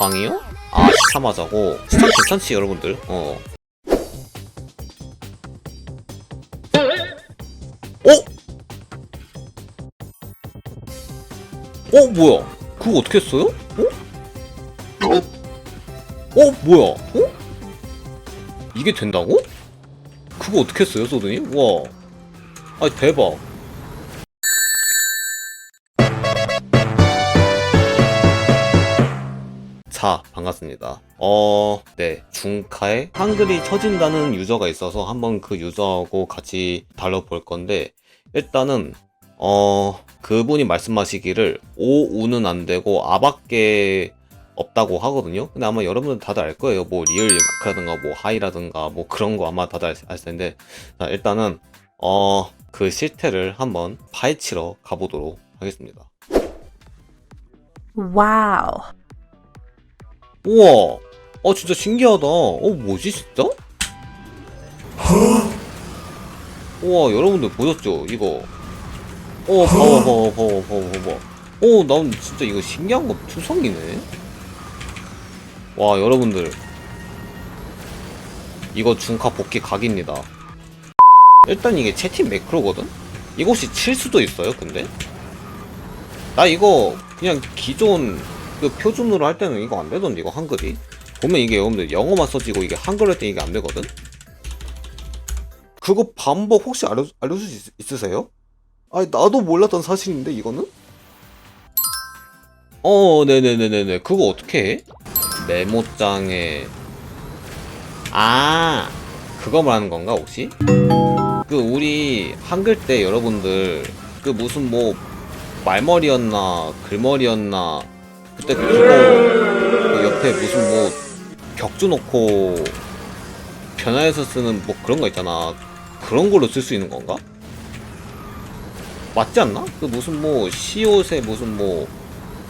방이요? 아 시참하자고 시참 괜찮지 여러분들 어 어? 어 뭐야 그거 어떻게 했어요? 어? 어 뭐야 어? 이게 된다고? 그거 어떻게 했어요 소드님? 와 아니 대박 자, 반갑습니다. 어, 네. 중카에 한글이 쳐진다는 유저가 있어서 한번 그 유저하고 같이 다뤄볼 건데, 일단은, 어, 그분이 말씀하시기를, 오, 우는 안 되고, 아밖에 없다고 하거든요. 근데 아마 여러분들 다들 알 거예요. 뭐, 리얼 연극이라든가, 뭐, 하이라든가, 뭐, 그런 거 아마 다들 알 텐데, 자, 일단은, 어, 그 실태를 한번 파헤치러 가보도록 하겠습니다. Wow. 우 와, 어 진짜 신기하다. 어 뭐지 진짜? 우와 여러분들 보셨죠 이거? 어 봐봐 봐봐 봐봐 봐봐 봐봐. 어난 진짜 이거 신기한 거 투성이네. 와 여러분들 이거 중카 복귀 각입니다. 일단 이게 채팅 매크로거든? 혹시 칠 수도 있어요 근데? 나 이거 그냥 기존 그 표준으로 할 때는 이거 안 되던데 이거 한글이 보면 이게 여러분들 영어만 써지고 이게 한글 할 때 이게 안 되거든 그거 방법 혹시 알려, 알려줄 수 있, 있으세요? 아니 나도 몰랐던 사실인데 이거는? 어 네네네네네 그거 어떻게 해? 메모장에 아 그거 말하는 건가 혹시? 그 우리 한글 때 여러분들 그 무슨 뭐 말머리였나 글머리였나 그때 그거 그 옆에 무슨 뭐 격주 놓고 변화해서 쓰는 뭐 그런 거 있잖아 그런 걸로 쓸 수 있는 건가? 맞지 않나? 그 무슨 뭐 시옷에 무슨 뭐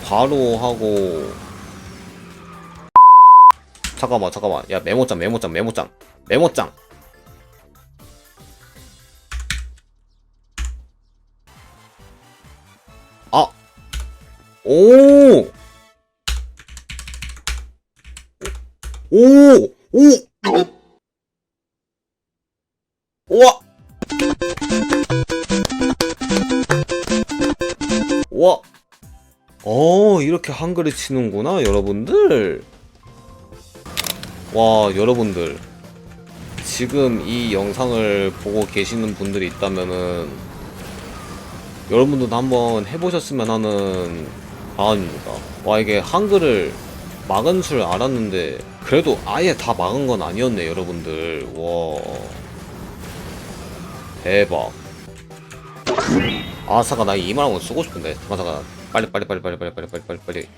바로 하고 잠깐만 잠깐만 야 메모장 메모장 메모장 메모장 아 오! 오! 오! 우와! 우와! 어, 이렇게 한글을 치는구나, 여러분들. 와, 여러분들. 지금 이 영상을 보고 계시는 분들이 있다면은, 여러분들도 한번 해보셨으면 하는 바람입니다. 와, 이게 한글을 막은 줄 알았는데, 그래도 아예 다 막은 건 아니었네, 여러분들. 와. 대박. 아, 잠깐, 나 이말 한번 쓰고 싶은데. 잠깐. 빨리, 빨리, 빨리, 빨리, 빨리, 빨리, 빨리, 빨리, 빨리.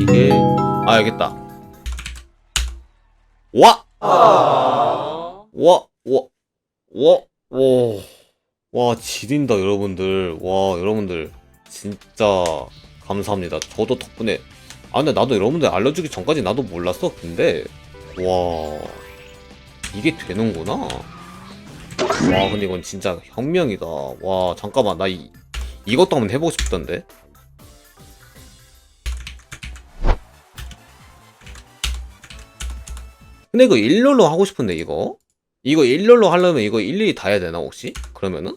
이게, 아, 알겠다. 와! 와, 와, 와, 와. 와, 지린다, 여러분들. 와, 여러분들. 진짜 감사합니다. 저도 덕분에. 아, 근데 나도 여러분들 알려주기 전까지 나도 몰랐어. 근데, 와. 이게 되는구나. 와, 근데 이건 진짜 혁명이다. 와, 잠깐만. 나 이, 이것도 한번 해보고 싶던데. 근데 이거 일렬로 하고 싶은데, 이거? 이거 일렬로 하려면 이거 일일이 다 해야 되나, 혹시? 그러면은?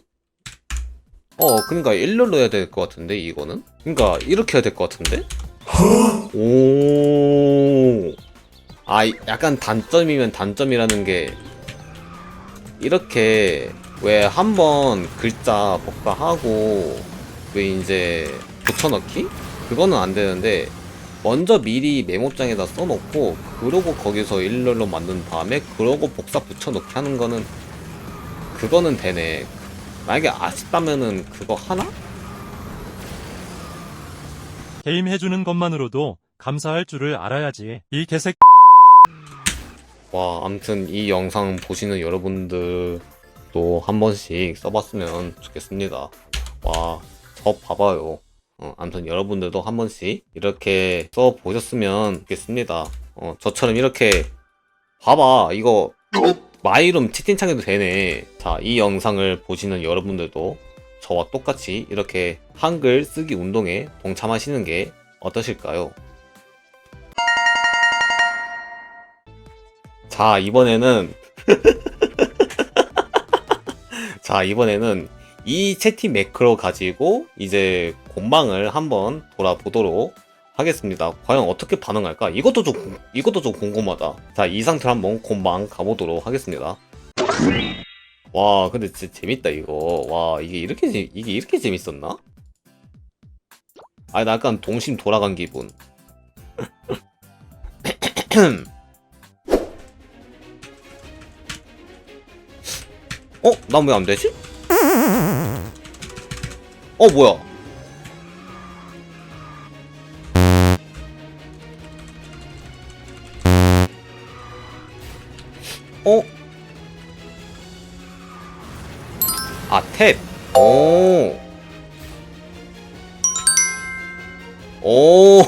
어, 그러니까 일렬로 해야 될 것 같은데, 이거는? 그러니까 이렇게 해야 될 것 같은데? 오. 아, 이- 약간 단점이면 단점이라는 게 이렇게 왜 한 번 글자 복사하고 그 이제 붙여넣기? 그거는 안 되는데 먼저 미리 메모장에다 써놓고 그러고 거기서 일렬로 만든 다음에 그러고 복사 붙여넣기 하는 거는 그거는 되네. 만약에 아쉽다면은 그거 하나? 게임 해주는 것만으로도 감사할 줄을 알아야지. 이 개색 와, 아무튼 이 영상 보시는 여러분들도 한 번씩 써봤으면 좋겠습니다. 와, 저 봐봐요. 어, 아무튼 여러분들도 한 번씩 이렇게 써보셨으면 좋겠습니다. 어, 저처럼 이렇게 봐봐, 이거 마이룸 채팅창에도 되네. 자, 이 영상을 보시는 여러분들도 저와 똑같이 이렇게 한글 쓰기 운동에 동참하시는 게 어떠실까요? 자, 이번에는 자, 이번에는 이 채팅 매크로 가지고 이제 곰방을 한번 돌아보도록 하겠습니다. 과연 어떻게 반응할까? 이것도 좀 궁- 이것도 좀 궁금하다. 자, 이 상태로 한번 곰방 가보도록 하겠습니다. 와, 근데 진짜 재밌다 이거. 와, 이게 이렇게 재- 이게 이렇게 재밌었나? 아, 나 약간 동심 돌아간 기분. 어? 난 왜 안 되지? 어, 뭐야? 어? 아, 탭. 오. 오.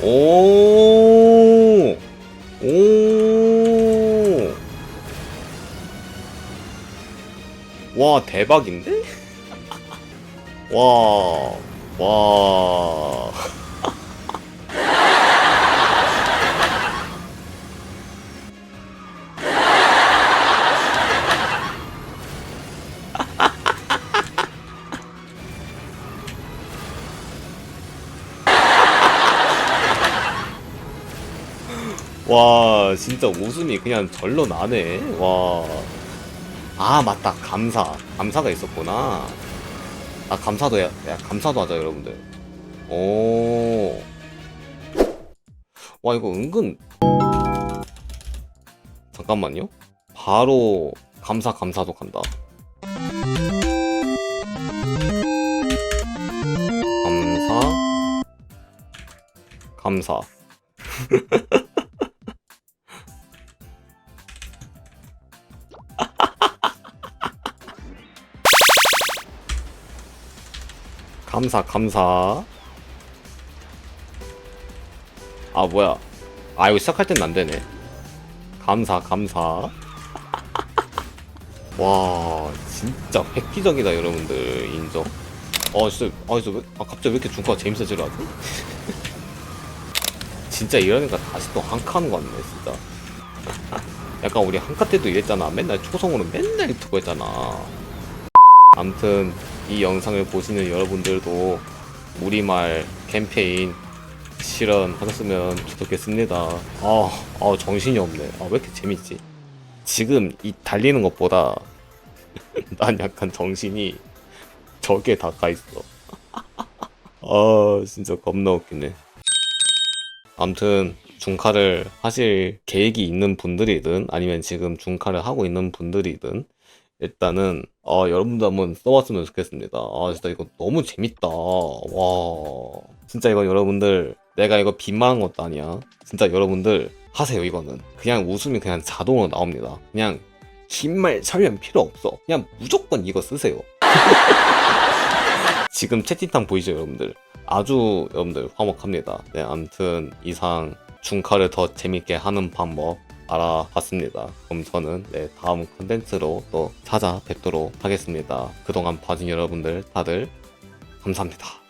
오. 오. 와, 대박인데? 와. 와. 와, 진짜 웃음이 그냥 절로 나네. 와. 아, 맞다. 감사. 감사가 있었구나. 아, 감사도, 야, 야, 감사도 하자, 여러분들. 오. 와, 이거 은근. 잠깐만요. 바로 감사, 감사도 간다. 감사. 감사. 감사 감사. 아 뭐야. 아 이거 시작할 땐 안되네. 감사 감사. 와 진짜 획기적이다 여러분들. 인정. 어 진짜 아 진짜 왜, 아 갑자기 왜 이렇게 중과가 재밌어지려 하지? 진짜 이러니까 다시 또거 같네 진짜. 약간 우리 한카 때도 이랬잖아. 맨날 초성으로 맨날 유튜브 했잖아. 암튼 이 영상을 보시는 여러분들도 우리말 캠페인 실현하셨으면 좋겠습니다. 아, 아 정신이 없네. 아, 왜 이렇게 재밌지? 지금 이 달리는 것보다 난 약간 정신이 저기에 닿아 있어. 아, 진짜 겁나 웃기네. 암튼 중카를 하실 계획이 있는 분들이든 아니면 지금 중카를 하고 있는 분들이든 일단은 어, 여러분도 한번 써봤으면 좋겠습니다. 아 진짜 이거 너무 재밌다. 와 진짜 이거 여러분들 내가 이거 빈말한 것도 아니야. 진짜 여러분들 하세요 이거는. 그냥 웃음이 그냥 자동으로 나옵니다. 그냥 긴말 설명 필요 없어. 그냥 무조건 이거 쓰세요. 지금 채팅창 보이죠 여러분들? 아주 여러분들 화목합니다. 네 아무튼 이상 중카를 더 재밌게 하는 방법 알아봤습니다. 그럼 저는 네, 다음 컨텐츠로 또 찾아뵙도록 하겠습니다. 그동안 봐준 여러분들 다들 감사합니다.